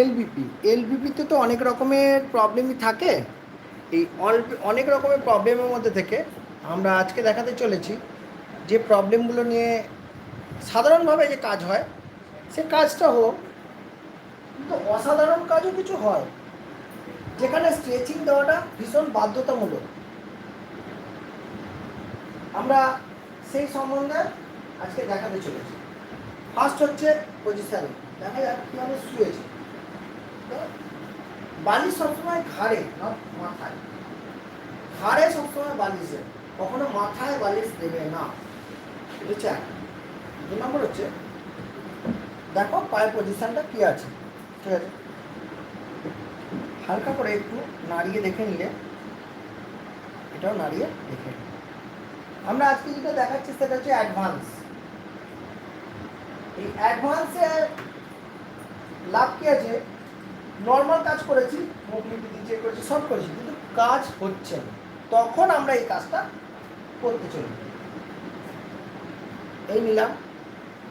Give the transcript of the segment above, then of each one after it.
LBP এলবিপিতে তো অনেক রকমের প্রবলেমই থাকে। এই অনেক রকমের প্রবলেমের মধ্যে থেকে আমরা আজকে দেখাতে চলেছি যে প্রবলেমগুলো নিয়ে সাধারণভাবে যে কাজ হয়, সে কাজটা হোক, কিন্তু অসাধারণ কাজও কিছু হয়, যেখানে স্ট্রেচিং দেওয়াটা ভীষণ বাধ্যতামূলক। আমরা সেই সম্বন্ধে আজকে দেখাতে চলেছি। ফার্স্ট হচ্ছে পজিশানে দেখা যাক কীভাবে শুয়েছে। বালিশ সবসময় ঘাড়ে মাথায়। ঘাড়ে সবসময় বালিশ কখনো মাথায় বালিশ দেবে না। হচ্ছে দু নম্বর হচ্ছে, দেখো পায়ের পজিশনটা কি আছে? ঠিক আছে? হালকা করে একটু নাড়িয়ে দেখে নিলে, এটাও নাড়িয়ে দেখে নিলে। আমরা আজকে যেটা দেখাচ্ছি সেটা হচ্ছে অ্যাডভান্স এই অ্যাডভান্সে লাভ কি আছে? নর্মাল কাজ করেছি মোবিলিটি চেক করেছি, সব করেছি, কিন্তু কাজ হচ্ছে না। তখন আমরা এই কাজটা করতে চলি। এই নিলাম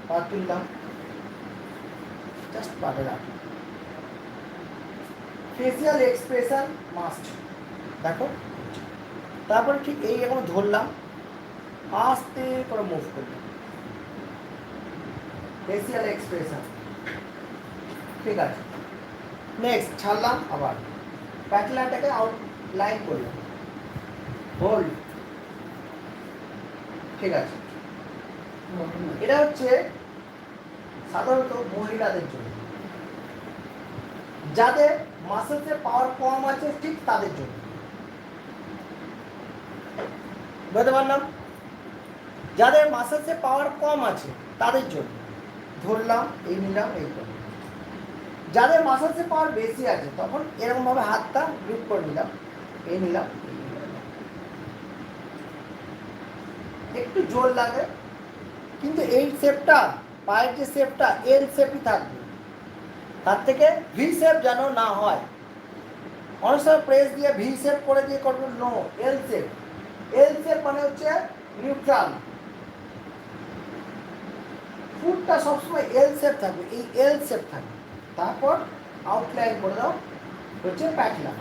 পা তুললাম জাস্ট পাটে রাখলাম। ফেসিয়াল এক্সপ্রেশন মাস্ট দেখো, তারপরে ঠিক এই এখন ধরলাম, আস্তে করে মুভ করলাম। ফেসিয়াল এক্সপ্রেশন ঠিক আছে। নেক্সট ছাড়লাম আবার। প্যাটলাটাকে আউট লাইন করলাম। হোল্ড ঠিক আছে। এটা হচ্ছে সাধারণত মহিলাদের জন্য। যাদের মাসেলসের পাওয়ার কম আছে, ঠিক তাদের জন্য। বুঝতে পারলাম? যাদের মাসেলসে পাওয়ার কম আছে, তাদের জন্য। ধরলাম, এই নিলাম, এই করলাম। যাদের মাসেলসে পাওয়ার বেশি আছে, তখন এরকমভাবে হাতটা গ্রিপ করে নিলাম এই নিলাম। একটু জোর লাগে, কিন্তু এই শেপটা পায়ের যে শেপটা এল শেপই থাকবে। তার থেকে ভি শেপ যেন না হয়। অনেক সময় প্রেস দিয়ে ভি শেপ করে দিয়ে করব no L shape L shape মানে হচ্ছে নিউট্রাল ফুটটা সবসময় এল শেপ থাকবে, এই এল শেপ থাকবে। তারপর আউটলাইন করে দাও, হচ্ছে প্যাটলা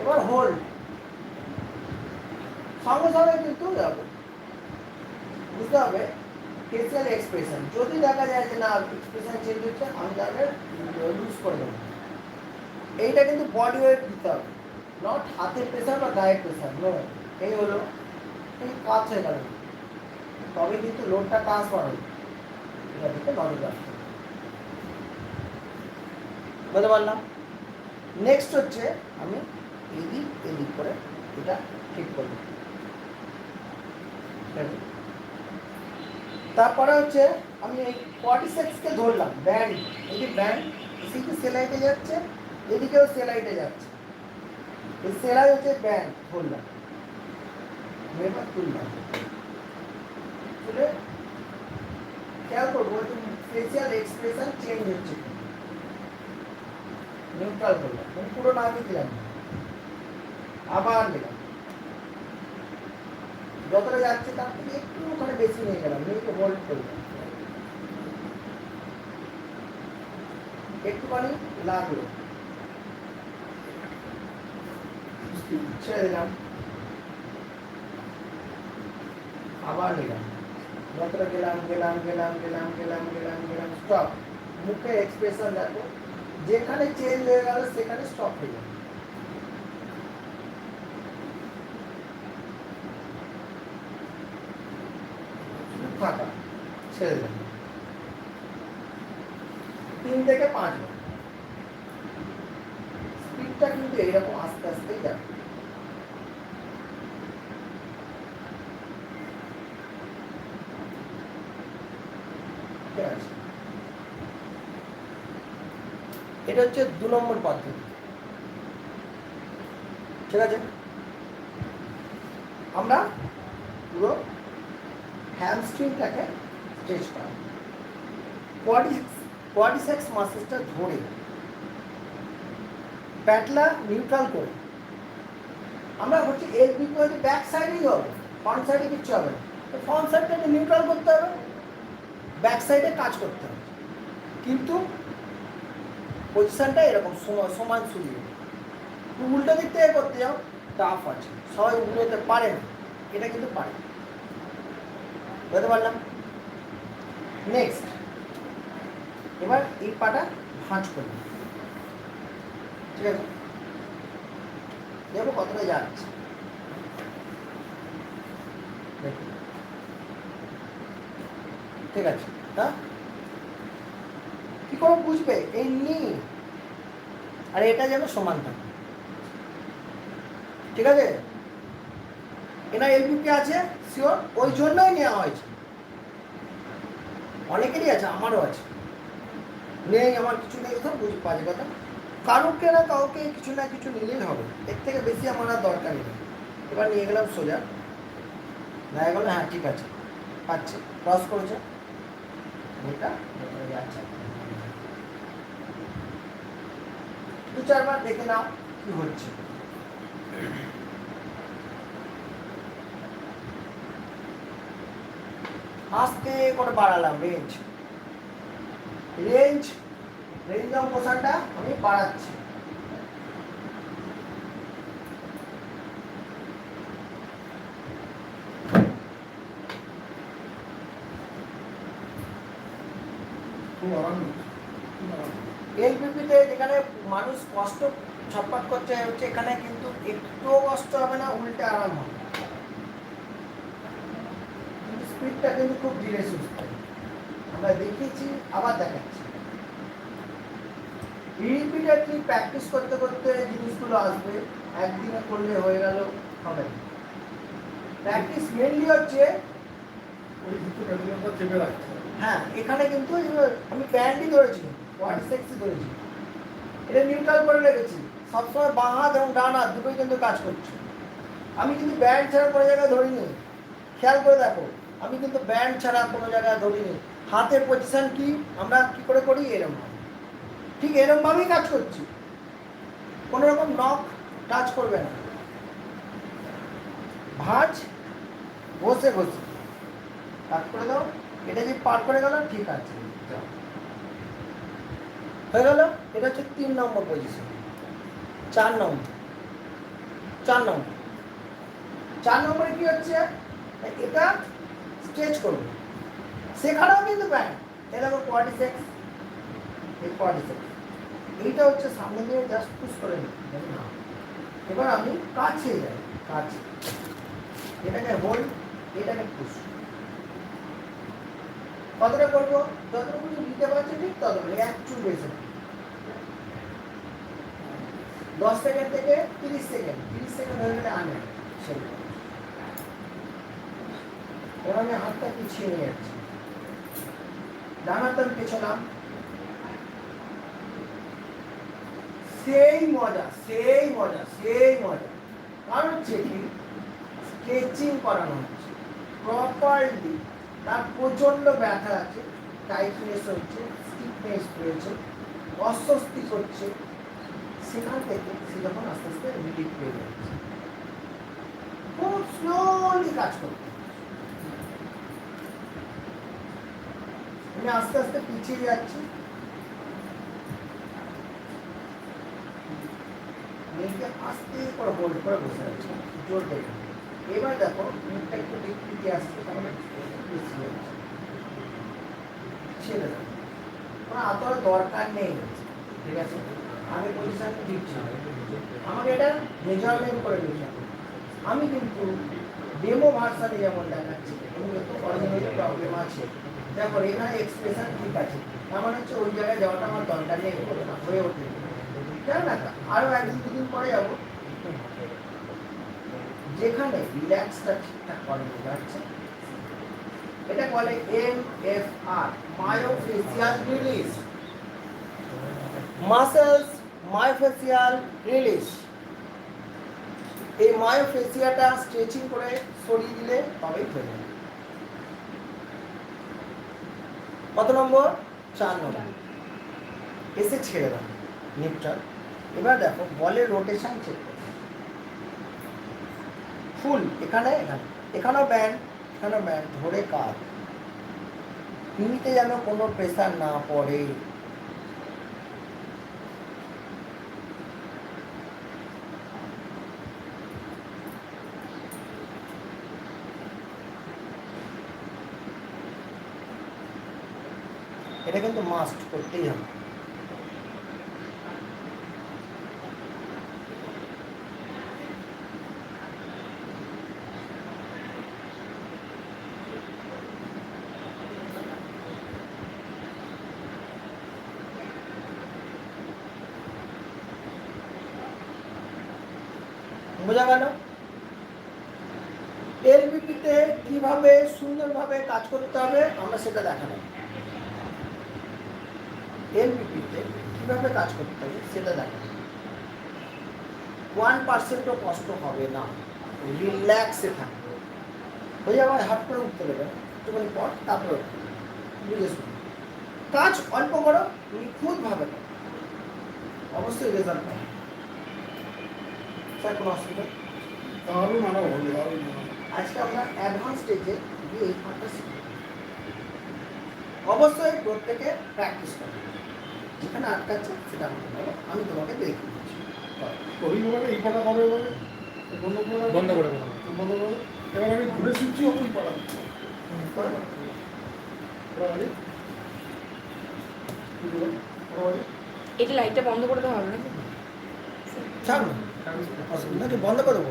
এবার হোল্ড সঙ্গে সঙ্গে কিন্তু যাবে বুঝতে হবে ফেসিয়াল এক্সপ্রেশন যদি দেখা যায় যে না এক্সপ্রেশন চেঞ্জ হচ্ছে, আমি তাহলে লুজ করে দেবো। এইটা কিন্তু বডি ওয়েট দিতে হবে। নট হাতের প্রেশার বা গায়ের প্রেশার নো এই হলো, এই কাজ হয়ে গেল। তবে কিন্তু লোডটা ট্রান্সফার হবে এটা দিকে নজর রাখতে হবে। বুঝতে পারলাম? নেক্সট হচ্ছে আমি এদিক এদিক করে এটা ঠিক করব? তারপরে হচ্ছে আমি এই কোয়াডিসেক্সকে ধরলাম ব্যান্ড এই যে ব্যান্ড এদিকে সেলাইটে যাচ্ছে, এদিকেও সেলাইটে যাচ্ছে। এই সেলাই হচ্ছে ব্যান্ড ধরলাম। এবার তুললাম। তুলে খেয়াল করব ফেসিয়াল এক্সপ্রেশন চেঞ্জ হচ্ছে নিউট্রাল করলাম। মানে পুরো নামই দিলাম আবার নিলাম। যতটা যাচ্ছে তার থেকে একটু ওখানে বেশি নিয়ে গেলাম, নিয়ে হোল্ড করলাম। একটুখানি লাগল। ছেড়ে দিলাম। আবার নিলাম। যতটা গেলাম গেলাম গেলাম গেলাম গেলাম গেলাম গেলাম স্টপ মুখে এক্সপ্রেশন দেখো। যেখানে চেঞ্জ হয়ে গেল, সেখানে স্টপ হয়ে যাবে। ফাঁকা, ছেড়ে তিন থেকে পাঁচ স্পিডটা কিন্তু এইরকম আস্তে আস্তেই যাবে। ঠিক আছে? এটা হচ্ছে দু নম্বর পদ্ধতি। ঠিক আছে? আমরা পুরো হ্যামস্ট্রিংটাকে স্ট্রেচ করা কোয়াডিক্স কোয়াডিসেক্স মাসেলসটা ধরে প্যাটলা নিউট্রাল করে। আমরা হচ্ছে এর বিপরীতে ব্যাক সাইডেই হবে ফ্রন্ট সাইডে কিচ্ছু হবে না। তো ফ্রন্ট সাইডটাকে নিউট্রাল করতে হবে ব্যাক সাইডে কাজ করতে হবে। কিন্তু পজিশনটা এরকম সমান তুমি উল্টো দিক থেকে করতে যাও টাফ আছে। সবাই উল্টোতে পারে না, এটা কিন্তু পারে বুঝতে পারলাম? নেক্সট এবার এই পাটা ভাঁজ করবে। ঠিক আছে? দেখো কতটা যাচ্ছে। ঠিক আছে? হ্যাঁ কি করে বুঝবে? এই নি। আর এটা যেন সমান থাকে। ঠিক আছে? এনার এলপিপি আছে? শিওর ওই জন্যই নেওয়া হয়েছে। অনেকেরই আছে, আমারও আছে। নেই, আমার কিছু নেই। সব বুঝ বাজে কথা। কারোকে না কাউকে কিছু না কিছু নিলেই হবে। এর থেকে বেশি আমার আর দরকার নেই। এবার নিয়ে গেলাম সোজা। দেখা গেলো হ্যাঁ ঠিক আছে। পাচ্ছে। ক্রস করেছে। এটা আচ্ছা। চারবার দেখে নাও কি হচ্ছে। আস্তে করে বাড়ালাম রেঞ্জ রেঞ্জ রেঞ্জ অফ পোশাকটা আমি বাড়াচ্ছি এলপিপিতে যেখানে মানুষ কষ্ট ছটপট করছে হচ্ছে এখানে কিন্তু একটুও কষ্ট হবে না উল্টে আরাম হবে। কিন্তু স্পিডটা কিন্তু খুব ধীরে সুস্থ। আমরা দেখিয়েছি আবার দেখাচ্ছি। রিপিটেডলি প্র্যাকটিস করতে করতে জিনিসগুলো আসবে একদিনে করলে হয়ে গেল হবে না। প্র্যাকটিস মেনলি হচ্ছে। হ্যাঁ এখানে কিন্তু আমি ব্যান্ডই ধরেছি ওয়ান সেক্সই ধরেছি। এটা নিউট্রাল করে রেখেছি। সবসময় বাঁ হাত এবং ডান হাত দুটোই কিন্তু কাজ করছে। আমি কিন্তু ব্যান্ড ছাড়া কোনো জায়গায় ধরিনি। খেয়াল করে দেখো, আমি কিন্তু ব্যান্ড ছাড়া কোনো জায়গায় ধরিনি। হাতের পজিশন কি, আমরা কি করে করি? এরকম ঠিক এরকমভাবেই কাজ করছি। কোনো রকম নখ টাচ করবে না। ভাঁজ, বসে বসে। কাট করে দাও। এটা যদি পার করে গেল, ঠিক আছে। হয়ে গেল, এটা হচ্ছে তিন নম্বর পজিশন চার নম্বর। চার নম্বর। চার নম্বরে কি হচ্ছে? এটা স্ট্রেচ করবে সেখানেও কিন্তু ব্যান্ড এটা দেখো কোয়ার্টি সেক্স এই কোয়ার্টি সেক্স এইটা হচ্ছে সামনে দিয়ে জাস্ট পুশ করে নিই না। এবার আমি কাছে যাই কাছে এটাকে হোল্ড এটাকে পুশ কতটা করব? যতটুকু নিতে পারছি ঠিক ততটুকু চুল বেশি দশ সেকেন্ড থেকে তিরিশ সেকেন্ড তিরিশ সেকেন্ড হয়ে গেলে আনে সেটা এবার আমি হাতটা পিছিয়ে নিয়ে যাচ্ছি। ডান হাতটা পেছলাম। সেই মজা সেই মজা সেই মজা। কারণ হচ্ছে কি? স্কেচিং করানো হচ্ছে। প্রপারলি তার প্রচণ্ড ব্যথা আছে টাইটনেস হচ্ছে স্টিফনেস রয়েছে, অস্বস্তি করছে, সেখান থেকে সে যখন আস্তে আস্তে রিলিফ পেয়ে যাচ্ছে। খুব স্লোলি কাজ করতে আমি আস্তে আস্তে পিছিয়ে যাচ্ছি। মেয়েকে আস্তে করে হোল্ড করে বসে আছে, জোর না। এবার দেখো, মুখটা একটু দিক দিকে আসছে, তাহলে বেশি হচ্ছে ছেড়ে দরকার নেই। ঠিক আছে? আমি পজিশন দিচ্ছি। আমাকে এটা মেজারমেন্ট করে হবে। আমি কিন্তু ডেমো ভার্সানে যেমন দেখাচ্ছি কিন্তু অরিজিনাল প্রবলেম আছে। দেখো এখানে এক্সপ্রেশন ঠিক আছে। আমার হচ্ছে ওই জায়গায় যাওয়াটা আমার দরকার নেই, হয়ে ওঠে। জানো না আরও একদিন দুদিন পরে যাব। যেখানে রিল্যাক্সটা ঠিকঠাক করে যাচ্ছে। এটা বলে M F R myofascial release muscles myofascial release এই মায়োফেসিয়াটা স্ট্রেচিং করে সরিয়ে দিলে তবেই হয়ে যাবে। কত নম্বর? চার নম্বর। এসে ছেড়ে দাও নিপটার এবার দেখো, বলের রোটেশন চেক ফুল, এখানে এখানে, এখানেও ব্যান্ড এখানেও ব্যান্ড ধরে কাজ। মিমিতে যেন কোনো প্রেশার না পড়ে। এটা কিন্তু মাস্ট করতেই হবে। বোঝা গেল এলবিপিতে কীভাবে সুন্দরভাবে কাজ করতে হবে আমরা সেটা দেখাবো এলবিপিতে কীভাবে কাজ করতে হবে সেটা দেখাবো ওয়ান পার্সেন্টও কষ্ট হবে না রিল্যাক্সে থাকবে হয়ে যাবে হাত করে উঠতে দেবে একটুখানি পর তারপরে উঠবে। বুঝে শুনুন। কাজ অল্প করো নিখুঁতভাবে করো অবশ্যই রেজাল্ট পাবে স্যার কোনো অসুবিধা? দারুণ আরও হলো দারুণ আরও। আজকে আমরা অ্যাডভান্স স্টেজে গিয়ে এই পাঠটা শিখব। অবশ্যই প্রত্যেকে প্র্যাকটিস করবে যেখানে আটকাচ্ছে সেটা আমাকে বলো। আমি তোমাকে দেখে দিচ্ছি ওইভাবে এই পাটা কবে এবারে বন্ধ করে বন্ধ করে বন্ধ করে এবার আমি ঘুরে শিখছি ওই পাটা বলো? বলে, এটা লাইটটা বন্ধ করে দেওয়া হবে না ছাড়ো। বন্ধ করে দেবো?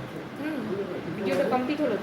ভিডিওটা কমপ্লিট হলো